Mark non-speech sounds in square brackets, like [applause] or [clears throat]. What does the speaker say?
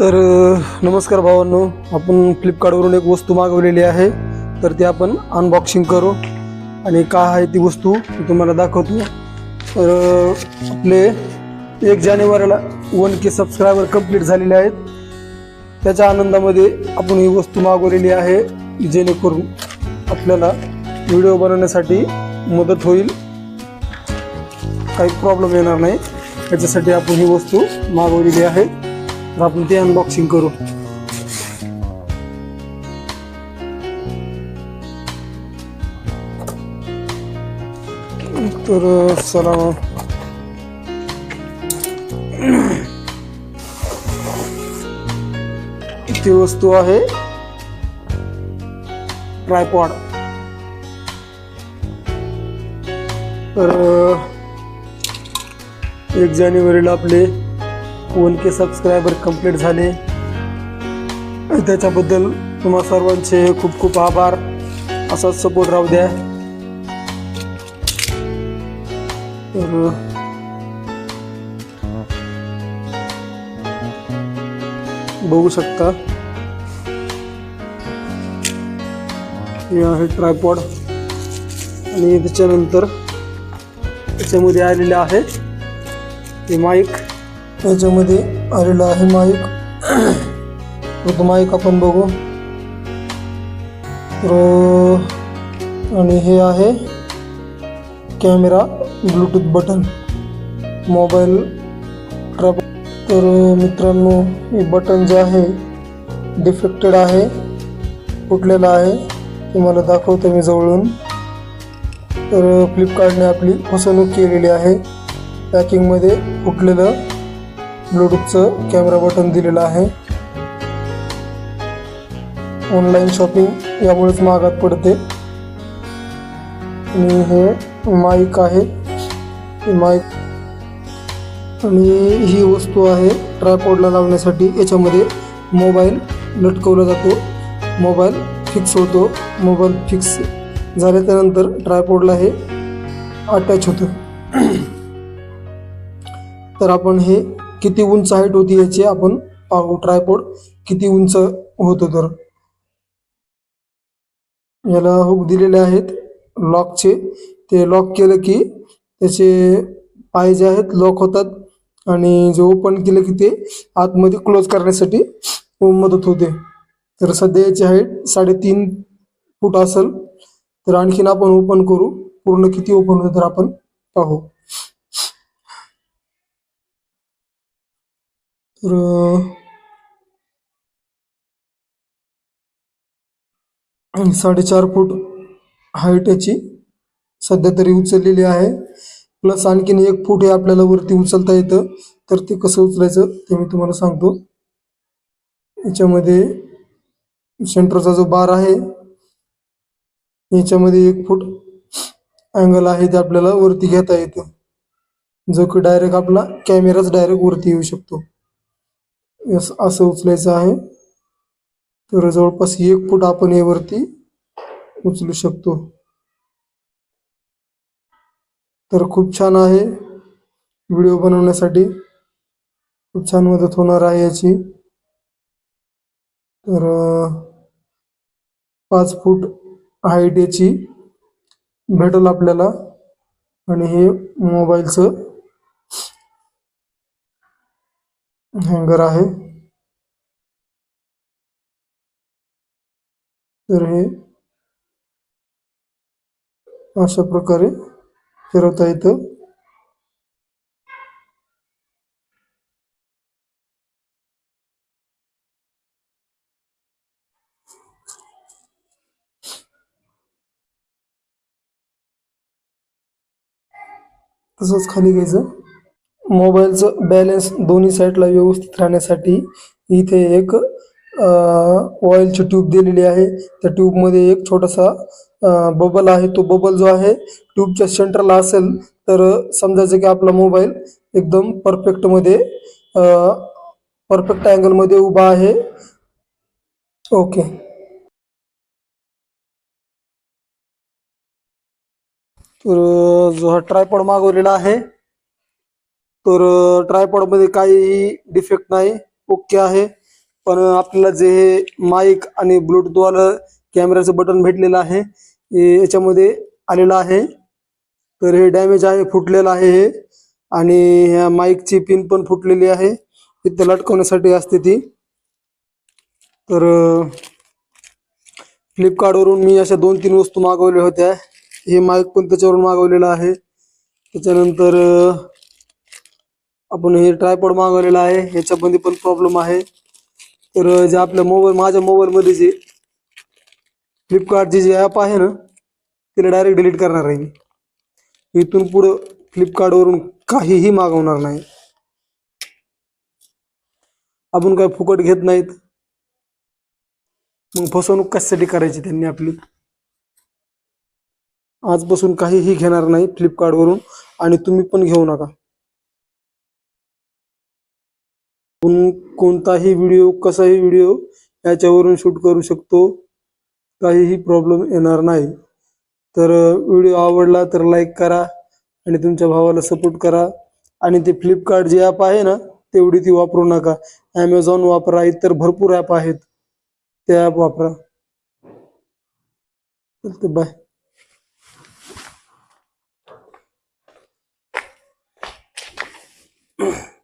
तर नमस्कार भावांनो. आपण फ्लिपकार्टवरून एक वस्तू मागवलेली आहे. तर ती आपण अनबॉक्सिंग करू. आणि काय आहे ती वस्तू मी तुम्हाला दाखवतो. तर आपले एक जानेवारीला वन के सबस्क्रायबर कंप्लीट झालेले आहेत. त्याच्या आनंदामध्ये आपण ही वस्तू मागवलेली आहे जेणेकरून आपल्याला व्हिडिओ बनवण्यासाठी मदत होईल. काही प्रॉब्लेम येणार नाही. त्याच्यासाठी आपण ही वस्तू मागवलेली आहे. तर आपण ते अनबॉक्सिंग करू. तर चला ती वस्तू आहे. ट्रायपॉड तर एक जानेवारीला आपले वन के सबस्क्रायबर कंप्लीट झाले त्याच्याबद्दल तुम्हा सर्वांचे खूप खूप आभार. असाच सपोर्ट राहू द्या. तर बघू शकता. हे आहे ट्रायपॉड आणि त्याच्यानंतर त्याच्यामध्ये आलेले आहे ते माईक याच्यामध्ये आलेलं आहे माईक. तो माईक आपण बघू. तर आणि हे आहे camera bluetooth button. Mobile trap. तर मित्रांनो हे बटन जे आहे डिफेक्टेड आहे फुटलेलं आहे. ते मला दाखवतो मी जवळून. तर फ्लिपकार्टने आपली फसवणूक केलेली आहे. पॅकिंगमध्ये फुटलेलं ब्लूटूथचं कॅमेरा बटन दिलेलं आहे. ऑनलाईन शॉपिंग यामुळेच महागात पडते. आणि हे माईक आहे. माईक आणि ही वस्तू आहे ट्रायपॉडला लावण्यासाठी. याच्यामध्ये मोबाईल लटकवला जातो. मोबाईल फिक्स होतो. मोबाईल फिक्स झाल्याच्यानंतर ट्रायपॉडला हे अटॅच होतं. तर आपण हे किती उंच हाईट होती याची आपण पाहू. ट्रायपॉड किती उंच होतो तर. याला हुक दिलेले आहेत लॉकचे ते लॉक केलं की त्याचे पाय जे आहेत लॉक होतात आणि जे ओपन केलं की ते आतमध्ये क्लोज करण्यासाठी मदत होते. तर सध्या याची हाईट साडेतीन फूट असेल तर आणखीन आपण ओपन करू. पूर्ण किती ओपन होतं तर आपण पाहू. तर साडेचार फूट हाईट याची सध्या तरी उचललेली आहे. प्लस आणखीन एक फूट हे आपल्याला वरती उचलता येतं. तर ते कसं उचलायचं ते मी तुम्हाला सांगतो. याच्यामध्ये सेंटरचा जो बार आहे याच्यामध्ये एक फूट अँगल आहे ते आपल्याला वरती घेता येतं. जो की डायरेक्ट आपला कॅमेराच डायरेक्ट वरती येऊ शकतो. असं उचलायचं आहे. तर जवळपास एक फूट आपण यावरती उचलू शकतो. तर खूप छान आहे व्हिडिओ बनवण्यासाठी. खूप छान मदत होणार आहे याची. तर पाच फूट हाईट याची भेटल आपल्याला. आणि हे मोबाईलचं हँगर आहे. तर हे अशा प्रकारे फिरवता येतं. तसंच खाली घ्यायचं. मोबाईलचं बॅलन्स दोन्ही साईडला व्यवस्थित राहण्यासाठी इथे एक ऑइलची ट्यूब दिलेली आहे. त्या ट्यूबमध्ये एक छोटासा बबल आहे. तो बबल जो आहे ट्यूबच्या सेंटरला असेल तर समजायचं की आपला मोबाईल एकदम परफेक्टमध्ये परफेक्ट अँगलमध्ये उभा आहे. ओके तर जो हा ट्रायपॉड मागवलेला आहे तर ट्रायपॉडमध्ये काही डिफेक्ट नाही. ओके आहे. पण आपल्याला जे हे माईक आणि ब्लूटूथ कॅमेऱ्याचं कॅमेराचं बटन भेटलेलं आहे हे याच्यामध्ये आलेलं आहे. तर हे डॅमेज आहे फुटलेलं आहे हे. आणि ह्या माईकची पिन पण फुटलेली आहे. इथं लटकवण्यासाठी असते ती. तर फ्लिपकार्टवरून मी अशा दोन तीन वस्तू मागवल्या होत्या. हे माईक पण त्याच्यावरून मागवलेलं आहे. त्याच्यानंतर आपण हे ट्रायपॉड मागवलेलं आहे. ह्याच्यामध्ये पण प्रॉब्लेम आहे. तर जे आपल्या मोबाईल माझ्या मोबाईलमध्ये जे फ्लिपकार्टची जे ॲप आहे ना तिला डायरेक्ट डिलीट करणार आहे मी. इथून पुढं फ्लिपकार्टवरून काहीही मागवणार नाही. आपण काय फुकट घेत नाहीत. मग फसवणूक कशासाठी करायची त्यांनी आपली? आजपासून काहीही घेणार नाही फ्लिपकार्टवरून आणि तुम्ही पण घेऊ नका. आपण कोणताही व्हिडिओ कसाही व्हिडिओ याच्यावरून शूट करू शकतो. काहीही प्रॉब्लेम येणार नाही. तर व्हिडिओ आवडला तर लाईक करा आणि तुमच्या भावाला सपोर्ट करा. आणि ते फ्लिपकार्ट जे ॲप आहे ना तेवढी ती वापरू नका. ॲमेझॉन वापरा इतर भरपूर ॲप आहेत. ते ॲप वापरा. चलते बाय [clears throat]